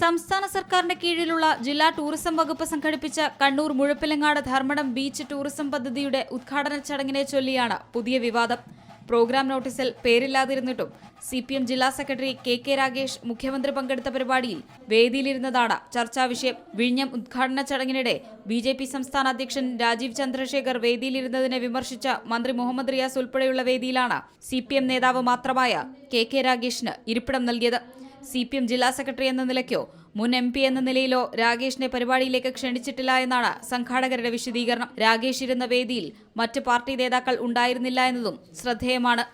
സംസ്ഥാന സർക്കാരിന്റെ കീഴിലുള്ള ജില്ലാ ടൂറിസം വകുപ്പ് സംഘടിപ്പിച്ച കണ്ണൂർ മുഴപ്പിലങ്ങാട് ധർമ്മടം ബീച്ച് ടൂറിസം പദ്ധതിയുടെ ഉദ്ഘാടന ചടങ്ങിനെ ചൊല്ലിയാണ് പുതിയ വിവാദം. പ്രോഗ്രാം നോട്ടീസിൽ പേരില്ലാതിരുന്നിട്ടും സി പി എം ജില്ലാ സെക്രട്ടറി കെ കെ രാഗേഷ് മുഖ്യമന്ത്രി പങ്കെടുത്ത പരിപാടിയിൽ വേദിയിലിരുന്നതാണ്. ചർച്ചാ വിഷയം വിഴിഞ്ഞം ഉദ്ഘാടന ചടങ്ങിനിടെ ബി ജെ പി സംസ്ഥാന അധ്യക്ഷൻ രാജീവ് ചന്ദ്രശേഖർ വേദിയിലിരുന്നതിനെ വിമർശിച്ച മന്ത്രി മുഹമ്മദ് റിയാസ് ഉൾപ്പെടെയുള്ള വേദിയിലാണ് സി പി എം നേതാവ് മാത്രമായ കെ കെ രാഗേഷിന് ഇരിപ്പിടം നൽകിയത്. സി പി എം ജില്ലാ സെക്രട്ടറി എന്ന നിലയ്ക്കോ മുൻ എം പി എന്ന നിലയിലോ രാഗേഷിനെ പരിപാടിയിലേക്ക് ക്ഷണിച്ചിട്ടില്ല എന്നാണ് സംഘാടകരുടെ വിശദീകരണം. രാഗേഷ് ഇരുന്ന വേദിയിൽ മറ്റ് പാർട്ടി നേതാക്കൾ ഉണ്ടായിരുന്നില്ല എന്നതും ശ്രദ്ധേയമാണ്.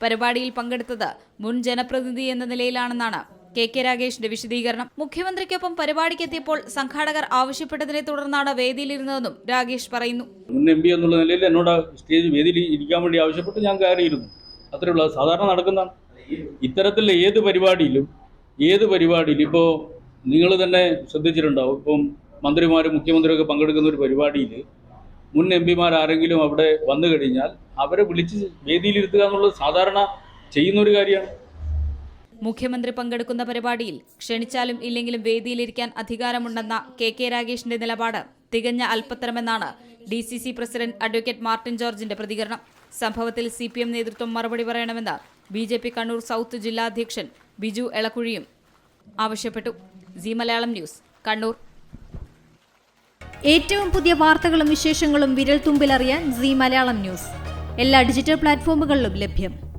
പരിപാടിയിൽ പങ്കെടുത്തത് മുൻ ജനപ്രതിനിധി എന്ന നിലയിലാണെന്നാണ് കെ കെ രാഗേഷിന്റെ വിശദീകരണം. മുഖ്യമന്ത്രിക്കൊപ്പം പരിപാടിക്കെത്തിയപ്പോൾ സംഘാടകർ ആവശ്യപ്പെട്ടതിനെ തുടർന്നാണ് വേദിയിലിരുന്നതെന്നും രാഗേഷ് പറയുന്നു. മുൻ എം പി എന്നുള്ള നിലയിൽ എന്നോട് സ്റ്റേജ് വേദിയിൽ ഇരിക്കാൻ വേണ്ടി ആവശ്യപ്പെട്ട് ഞാൻ കയറിയിരുന്നു. അത്രയുള്ള സാധാരണ നടക്കുന്ന ഇത്തരത്തിലുള്ള ഏത് പരിപാടിയിലും ഏത് പരിപാടിയിൽ ഇപ്പോൾ നിങ്ങൾ തന്നെ ശ്രദ്ധിച്ചിട്ടുണ്ടാവും. ഇപ്പം മന്ത്രിമാരും മുഖ്യമന്ത്രിയൊക്കെ പങ്കെടുക്കുന്ന ഒരു പരിപാടിയിൽ മുൻ എം പിമാർ ആരെങ്കിലും അവിടെ വന്നു കഴിഞ്ഞാൽ അവരെ വിളിച്ച് വേദിയിലിരുത്തുക എന്നുള്ളത് സാധാരണ ചെയ്യുന്ന ഒരു കാര്യമാണ്. മുഖ്യമന്ത്രി പങ്കെടുക്കുന്ന പരിപാടിയിൽ ക്ഷണിച്ചാലും ഇല്ലെങ്കിലും വേദിയിലിരിക്കാൻ അധികാരമുണ്ടെന്ന കെ കെ രാഗേഷിന്റെ നിലപാട് തികഞ്ഞ അല്പത്തരമെന്നാണ് D C C president advocate Martin ജോർജിന്റെ പ്രതികരണം. സംഭവത്തിൽ സി പി എം നേതൃത്വം മറുപടി പറയണമെന്ന് B J P Kannur south ജില്ലാ അധ്യക്ഷൻ ബിജു എളക്കുഴിയും. ആവശ്യപ്പെട്ടു. Zee Malayalam news Kannur. ഏറ്റവും പുതിയ വാർത്തകളും വിശേഷങ്ങളും വിരൽ തുമ്പിലറിയാൻ സി മലയാളം ന്യൂസ്. എല്ലാ ഡിജിറ്റൽ പ്ലാറ്റ്ഫോമുകളിലും ലഭ്യം.